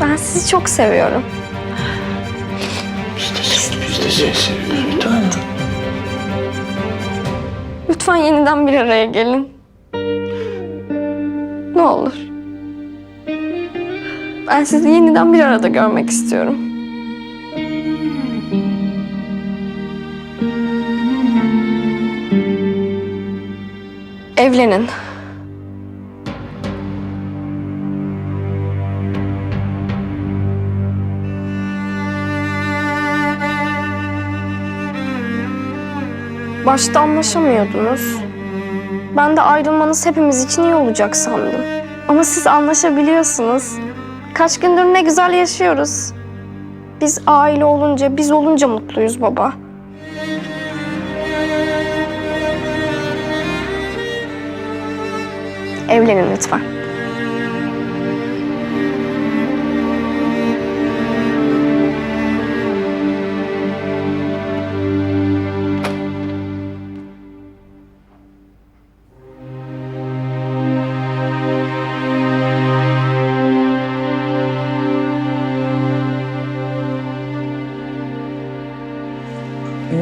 Ben sizi çok seviyorum. Biz de seni seviyoruz bir. Lütfen yeniden bir araya gelin. Ne olur. Ben sizi yeniden bir arada görmek istiyorum. Evlenin. Başta anlaşamıyordunuz. Ben de ayrılmanız hepimiz için iyi olacak sandım. Ama siz anlaşabiliyorsunuz. Kaç gündür ne güzel yaşıyoruz. Biz aile olunca, biz olunca mutluyuz baba. Evlenin lütfen.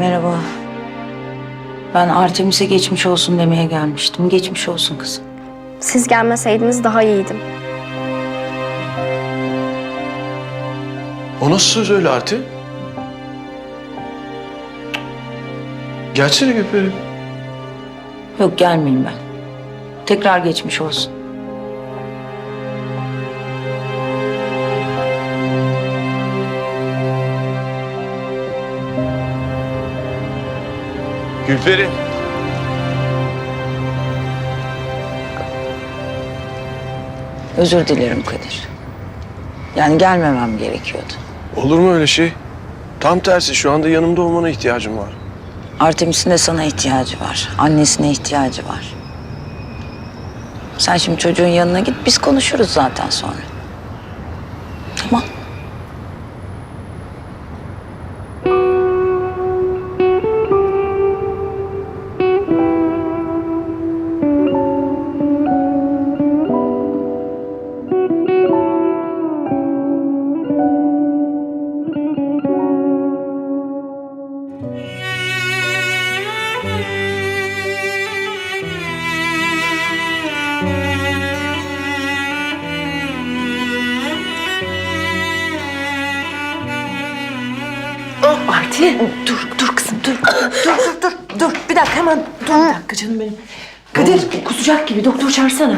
Merhaba. Ben Artemis'e geçmiş olsun demeye gelmiştim. Geçmiş olsun kızım. Siz gelmeseydiniz daha iyiydim. O nasıl söz öyle Arti? Gelsene Gülperi. Yok gelmeyeyim ben. Tekrar geçmiş olsun. Gülperi. Özür dilerim Kadir. Yani gelmemem gerekiyordu. Olur mu öyle şey? Tam tersi şu anda yanımda olmana ihtiyacım var. Artemis'in de sana ihtiyacı var. Annesine ihtiyacı var. Sen şimdi çocuğun yanına git. Biz konuşuruz zaten sonra. Arti dur dur kızım dur. Dur dur dur dur. Bir dakika hemen dur bir dakika canım benim. Kadir kusacak gibi doktor çağırsana.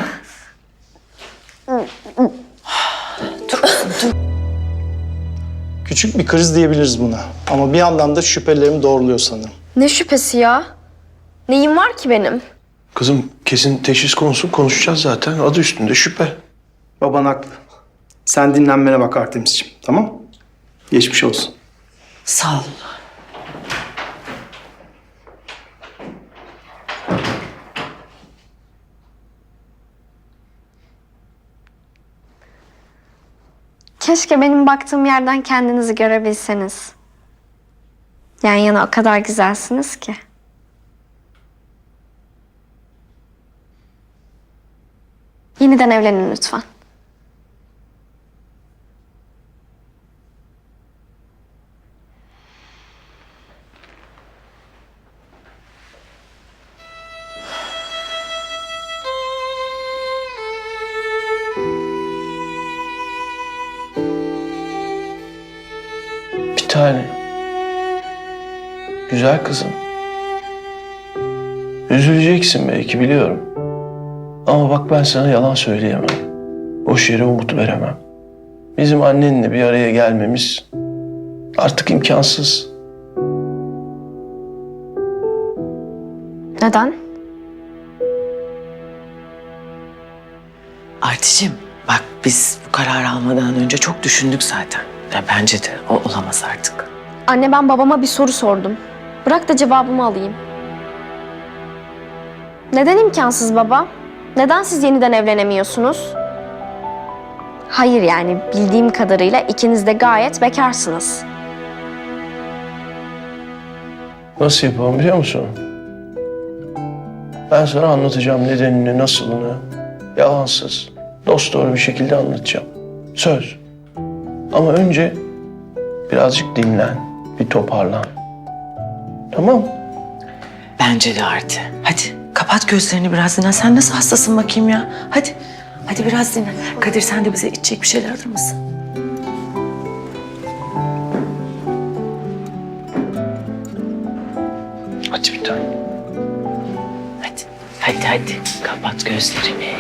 Küçük bir kriz diyebiliriz buna. Ama bir yandan da şüphelerim doğruluyor sanırım. Ne şüphesi ya? Neyim var ki benim? Kızım kesin teşhis konusu konuşacağız zaten. Adı üstünde şüphe. Baban haklı. Sen dinlenmene bak Artemis'ciğim, tamam? Geçmiş olsun. Sağ ol. Keşke benim baktığım yerden kendinizi görebilseniz. Yan yana o kadar güzelsiniz ki. Yeniden evlenin lütfen. Bir tane. Güzel kızım. Üzüleceksin belki biliyorum. Ama bak ben sana yalan söyleyemem. Boş yere umut veremem. Bizim annenle bir araya gelmemiz artık imkansız. Neden? Articim bak biz bu kararı almadan önce çok düşündük zaten. Ya bence de o olamaz artık. Anne ben babama bir soru sordum. Bırak da cevabımı alayım. Neden imkansız baba? Neden siz yeniden evlenemiyorsunuz? Hayır yani bildiğim kadarıyla ikiniz de gayet bekarsınız. Nasıl yapalım biliyor musun? Ben sana anlatacağım nedenini, nasılını. Yalansız, dost doğru bir şekilde anlatacağım. Söz. Ama önce birazcık dinlen, bir toparlan. Tamam? Bence de Arti. Hadi kapat gözlerini biraz dinlen. Sen nasıl hastasın bakayım ya? Hadi. Hadi biraz dinlen. Kadir sen de bize içecek bir şeyler alır mısın? Hadi bir tane. Hadi. Hadi hadi. Kapat gözlerini.